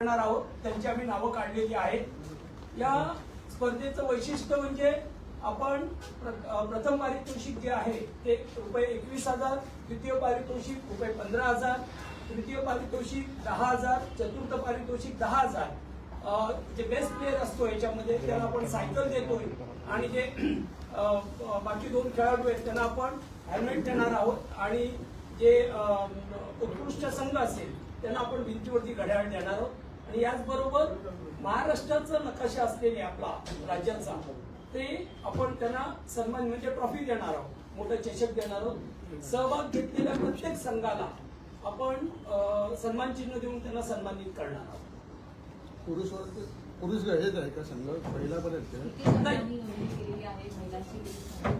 करणार आहोत त्यांची आम्ही नावं काढलेली आहेत. या स्पर्धेचं वैशिष्ट्य म्हणजे आपण प्रथम पारितोषिक जे आहे ते रुपये एकवीस हजार द्वितीय पारितोषिक रुपये पंधरा हजार तृतीय पारितोषिक दहा हजार चतुर्थ पारितोषिक दहा हजार. जे बेस्ट प्लेअर असतो याच्यामध्ये त्याला आपण सायकल देतोय आणि जे बाकी दोन खेळाडू आहेत त्यांना आपण हेल्मेट देणार आहोत आणि जे उत्कृष्ट संघ असेल त्यांना आपण भिंतीवरती घड्याळ देणार आहोत. आणि याचबरोबर महाराष्ट्राचा नकाशा असलेले आपला राज्याचा ते आपण त्यांना सन्मान म्हणजे ट्रॉफी देणार आहोत मोठं चषक देणार आहोत सहभाग घेतलेल्या प्रत्येक संघाला आपण सन्मान चिन्ह देऊन त्यांना सन्मानित करणार आहोत पुरुष वर्ग पुरुष हेच आहे का संघ पहिला पण आहेत किती का? संघांनी नोंदणी केलेली आहे महिलांची किती संघ?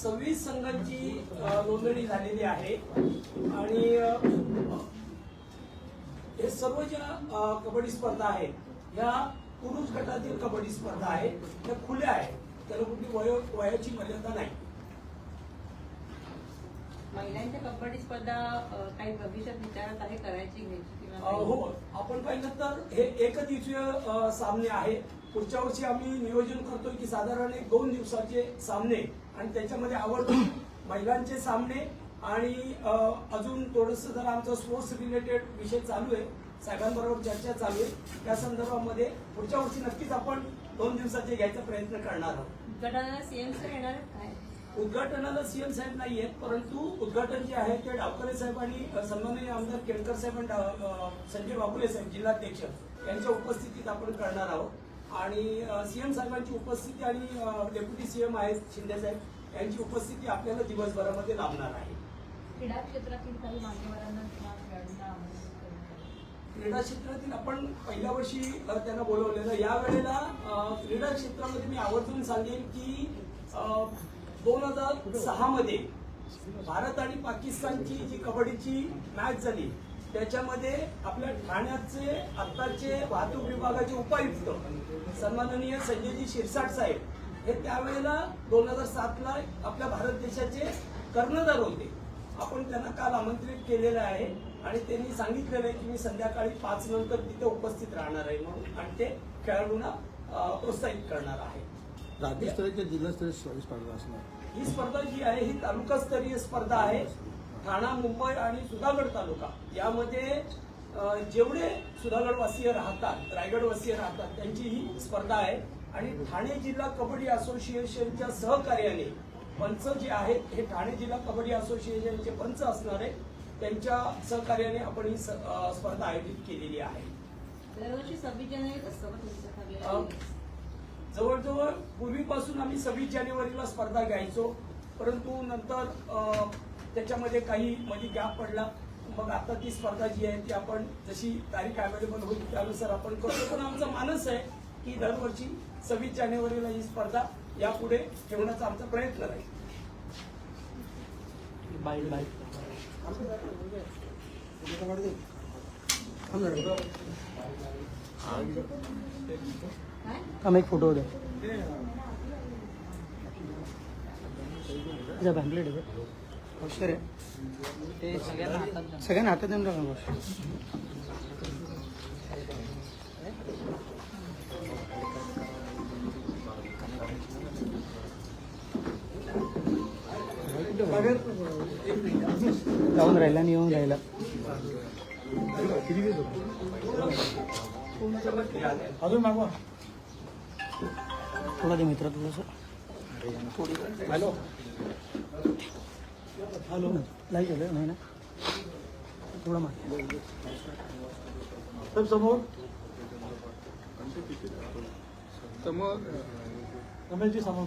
सव्वीस संघांची नोंदणी झालेली आहे आणि हे सर्व ज्या कबड्डी स्पर्धा आहेत ह्या पुरुष गटातील कबड्डी स्पर्धा आहेत त्या खुल्या आहेत. त्याला कुठली वयो वयाची मर्यादा नाही. महिलांच्या कबड्डी स्पर्धा काही भविष्यात विचारात आहे करायची घ्यायची? हो. आपण पाहिलं तर हे एक दिवसीय अ, सामने आहे. पुढच्या वर्षी आम्ही नियोजन करतोय की साधारण एक दोन दिवसाचे सामने आणि त्याच्यामध्ये आवर्जून महिलांचे सामने आणि अजून थोडस जरा आमचं स्पोर्ट्स रिलेटेड विषय चालू आहे. साहेबांबरोबर चर्चा चालू आहे. त्या संदर्भामध्ये पुढच्या वर्षी नक्कीच आपण दोन दिवसाचे घ्यायचा प्रयत्न करणार आहोत. उद्घाटनाला सीएम सर येणार काय? उद्घाटनाला सीएम साहेब नाही आहेत परंतु उद्घाटन जे आहे ते डावकरे साहेब आणि सन्माननीय आमदार केळकर साहेब आणि संजय बाबुले साहेब जिल्हाध्यक्ष यांच्या उपस्थितीत आपण करणार आहोत. आणि सीएम साहेबांची उपस्थिती आणि डेप्युटी सीएम आहेत शिंदे साहेब यांची उपस्थिती आपल्याला दिवसभरामध्ये लाभणार आहे. क्रीडा क्षेत्रातील काही मान्यवरांना किंवा खेळाडूंना आमंत्रित करण्यात आलं. क्रीडा क्षेत्रातील आपण पहिल्या वर्षी त्यांना बोलवलेलं या वेळेला क्रीडा क्षेत्रामध्ये मी आवर्जून सांगेन की दोन हजार सहा मध्ये भारत आणि पाकिस्तानची जी कबड्डीची मॅच झाली त्याच्यामध्ये आपल्या ठाण्याचे आत्ताचे वाहतूक विभागाचे उपायुक्त सन्माननीय संजयजी शिरसाट साहेब हे त्यावेळेला दोन हजार सातला आपल्या भारत देशाचे कर्णधार होते. आपण त्यांना काल आमंत्रित केलेलं आहे. आणि त्यांनी सांगितलेलं आहे की मी संध्याकाळी पाच नंतर तिथे उपस्थित राहणार आहे म्हणून आणि ते खेळाडूंना प्रोत्साहित करणार आहे. राज्यस्तरीय ते जिल्हास्तरीय स्पर्धा असणार. ही स्पर्धा जी आहे ही तालुकास्तरीय स्पर्धा आहे. ठाणा मुंबई आणि सुधागड तालुका. यामध्ये जेवढे सुधागडवासीय राहतात रायगडवासीय राहतात त्यांची ही स्पर्धा आहे. आणि ठाणे जिल्हा कबड्डी असोसिएशनच्या सहकार्याने पंच जे आहेत हे ठाणे जिल्हा कबड्डी असोसिएशनचे पंच असणार आहे त्यांच्या सहकार्याने आपण ही स्पर्धा आयोजित केलेली आहे. जवळजवळ पूर्वीपासून आम्ही सव्वीस जानेवारीला स्पर्धा घ्यायचो. परंतु नंतर त्याच्यामध्ये काही मध्ये गॅप पडला. मग आता ती स्पर्धा जी आहे ती आपण जशी तारीख अवेलेबल होईल त्यानुसार आपण करतो. पण आमचा मानस आहे की दरवर्षी सव्वीस जानेवारीला ही स्पर्धा यापुढे ठेवण्याचा आमचा प्रयत्न राहील. हम एक फोटो दे। जब पॅम्पलेट आहे अक्षर आहे ते सगळ्यांना हातात देऊन टाका गोष्ट जाऊन राहिला आणि येऊन राहिला. अजून मागवा. थोडा दे मित्र थोडंसं. हॅलो. हॅलो. लाईक झालं नाही ना? थोडं माग. सब समोर? समोर. रमेशजी समोर.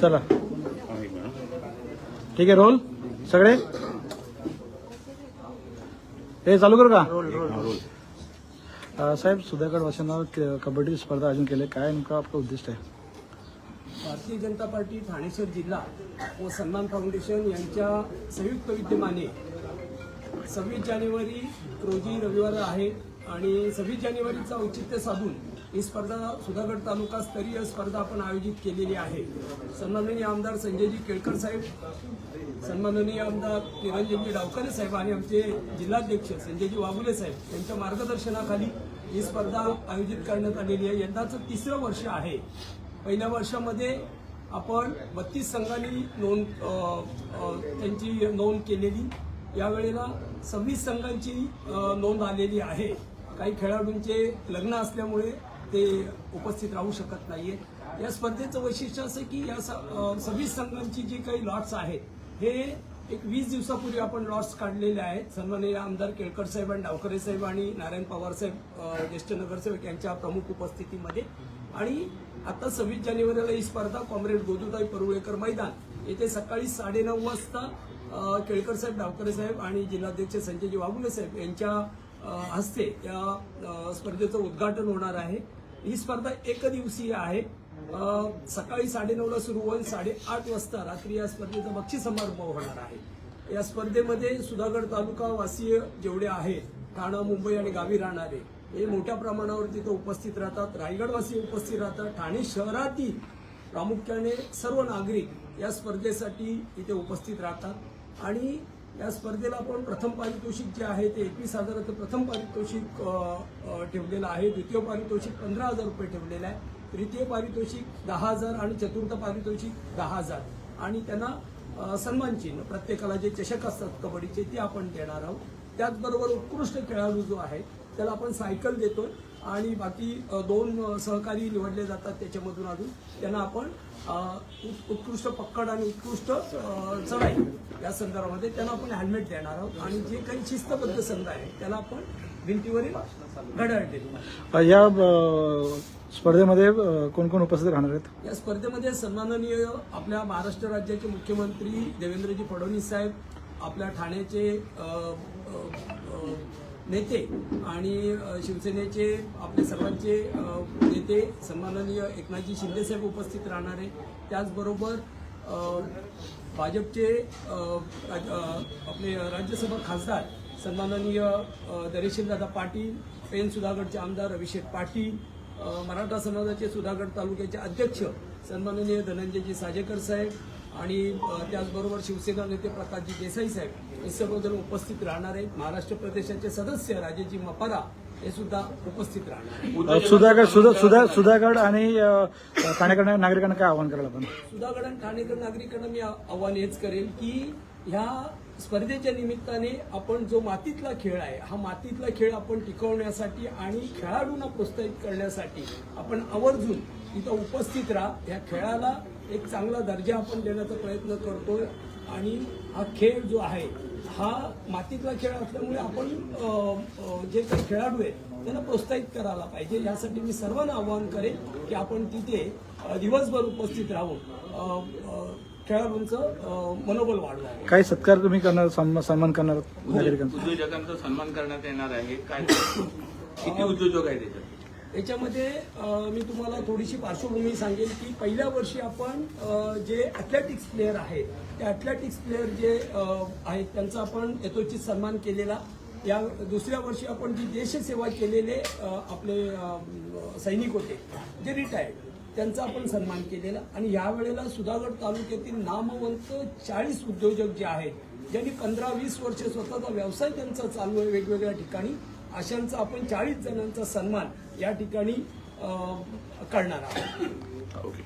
चला. ठीक आहे रोल? सगळे? हे चालू करू का? अं, साहेब सुधागड वासनावर क- कबड्डी स्पर्धा आयोजन केले. काय नेमकं आपलं उद्दिष्ट आहे? भारतीय जनता पार्टी ठाणेश्वर जिल्हा व सन्मान फाउंडेशन यांच्या संयुक्त विद्यमाने सव्वीस जानेवारी रोजी रविवार आहे आणि सव्वीस जानेवारीचा औचित्य साधून ही स्पर्धा सुधागड तालुका स्तरीय स्पर्धा आपण आयोजित केलेली आहे. सन्माननीय आमदार संजयजी केळकर साहेब सन्माननीय आमदार निरंजनजी डावकरे साहेब आणि आमचे जिल्हाध्यक्ष संजयजी वाघुले साहेब यांच्या मार्गदर्शनाखाली ही स्पर्धा आयोजित करण्यात आलेली आहे. यंदाचं तिसरं वर्ष आहे. पहिल्या वर्षामध्ये आपण बत्तीस संघांनी नोंद त्यांची नोंद केलेली. यावेळेला सव्वीस संघांची नोंद आलेली आहे. काही खेळाडूंचे लग्न असल्यामुळे ते उपस्थित राहू शकत नाहीये. या स्पर्धेचं वैशिष्ट्य असं की या स- सव्वीस संघांची जी काही लॉट्स आहेत हे एक वीस दिवसापूर्वी आपण लॉट्स काढलेले आहेत. सन्माननीय आमदार केळकर साहेब आणि डावकरे साहेब आणि नारायण पवार साहेब ज्येष्ठ नगरसेवक यांच्या प्रमुख उपस्थितीमध्ये. आणि आता सव्वीस जानेवारीला ही स्पर्धा कॉम्रेड गोदुताई परुळेकर मैदान येथे सकाळी साडेनऊ वाजता केळकर साहेब डावकरे साहेब आणि जिल्हाध्यक्ष संजयजी वाघुले साहेब यांच्या हस्ते या स्पर्धेचं उद्घाटन होणार आहे. ही स्पर्धा एकदिवसीय आहे. सकाळी साडेनऊला सुरू होईल साडेआठ वाजता रात्री या स्पर्धेचा बक्षीस समारंभ होणार आहे. या स्पर्धेमध्ये सुधागड तालुका वासीय जेवढे आहेत ठाणा मुंबई आणि गावी राहणारे हे मोठ्या प्रमाणावर तिथं उपस्थित राहतात. रायगडवासी उपस्थित राहतात. ठाणे शहरातील प्रामुख्याने सर्व नागरिक या स्पर्धेसाठी इथे उपस्थित राहतात. आणि या स्पर्धेला आपण प्रथम पारितोषिक जे आहे ते एकवीस हजाराचं प्रथम पारितोषिक ठेवलेलं आहे. द्वितीय पारितोषिक पंधरा हजार रुपये ठेवलेलं आहे. तृतीय पारितोषिक दहा हजार आणि चतुर्थ पारितोषिक दहा हजार. आणि त्यांना अ, सन्मान चिन्ह प्रत्येकाला जे चषक असतात कबड्डीचे ते आपण देणार आहोत. त्याचबरोबर उत्कृष्ट खेळाडू जो आहे त्याला आपण सायकल देतोय आणि बाकी दोन सहकारी निवडले जातात त्याच्यामधून अजून. त्यांना आपण उत्कृष्ट पक्कड आणि उत्कृष्ट चढाई या संदर्भामध्ये त्यांना आपण हेल्मेट देणार आहोत. आणि जे काही शिस्तबद्ध संघ आहे त्याला आपण भिंतीवरील घड्याळ देतो या स्पर्धेमध्ये कोण कोण उपस्थित राहणार आहेत? या स्पर्धेमध्ये सन्माननीय आपल्या महाराष्ट्र राज्याचे मुख्यमंत्री देवेंद्रजी फडणवीस साहेब आपल्या ठाण्याचे नेते आणि शिवसेनेचे आपले सर्वांचे नेते सन्माननीय एकनाथजी शिंदेसाहेब उपस्थित राहणार आहे त्याचबरोबर भाजपचे आपले राज्यसभा खासदार सन्माननीय दरेशीलदादा पाटील पेन सुधागडचे आमदार अभिषेक पाटील मराठा समाजाचे सुधागड तालुक्याचे अध्यक्ष सन्माननीय धनंजयजी साजेकर साहेब आणि त्याचबरोबर शिवसेना नेते प्रकाशजी देसाई साहेब हे सर्वजण उपस्थित राहणार आहेत. महाराष्ट्र प्रदेशाचे सदस्य राजेजी मपारा हे सुद्धा उपस्थित राहणार सुधागड सुधा सुधा सुधागड आणि ठाणेकड नागरिकांना काय आवाहन करायला आपण? सुधागड आणि ठाणेकर नागरिकांना मी आव्हान हेच करेल की ह्या स्पर्धेच्या निमित्ताने आपण जो मातीतला खेळ आहे हा मातीतला खेळ आपण टिकवण्यासाठी आणि खेळाडूंना प्रोत्साहित करण्यासाठी आपण आवर्जून इथं उपस्थित राहा. ह्या खेळाला एक चांगला दर्जा आपण देण्याचा प्रयत्न करतोय. आणि हा खेळ जो आहे हा मातीतला खेळ असल्यामुळे आपण जे काही खेळाडू आहेत त्यांना प्रोत्साहित करायला पाहिजे. यासाठी मी सर्वांना आवाहन करेन की आपण तिथे दिवसभर उपस्थित राहून खेळाडूंचं मनोबल वाढवावं. काही सत्कार तुम्ही करणार सन्मान सन्मान करणार नागरिकांचा? उद्योजकांचा सन्मान करण्यात येणार आहे. काय किती उद्योजक आहे त्याच्यात याच्यामध्ये मी तुम्हाला थोडीशी पार्श्वभूमी सांगेल की पहिल्या वर्षी आपण जे ॲथलेटिक्स प्लेअर आहेत ते अथलेटिक्स प्लेअर जे आहेत त्यांचा आपण यथोचित सन्मान केलेला. या दुसऱ्या वर्षी आपण जी देशसेवा केलेले आपले सैनिक होते जे रिटायर्ड त्यांचा आपण सन्मान केलेला. आणि यावेळेला सुधागड तालुक्यातील नामवंत चाळीस उद्योजक जे आहेत ज्यांनी पंधरा वीस वर्ष स्वतःचा व्यवसाय त्यांचा चालू आहे वेगवेगळ्या ठिकाणी अशांचा आपण चाळीस जणांचा सन्मान या ठिकाणी अ, करणार आहोत. ओके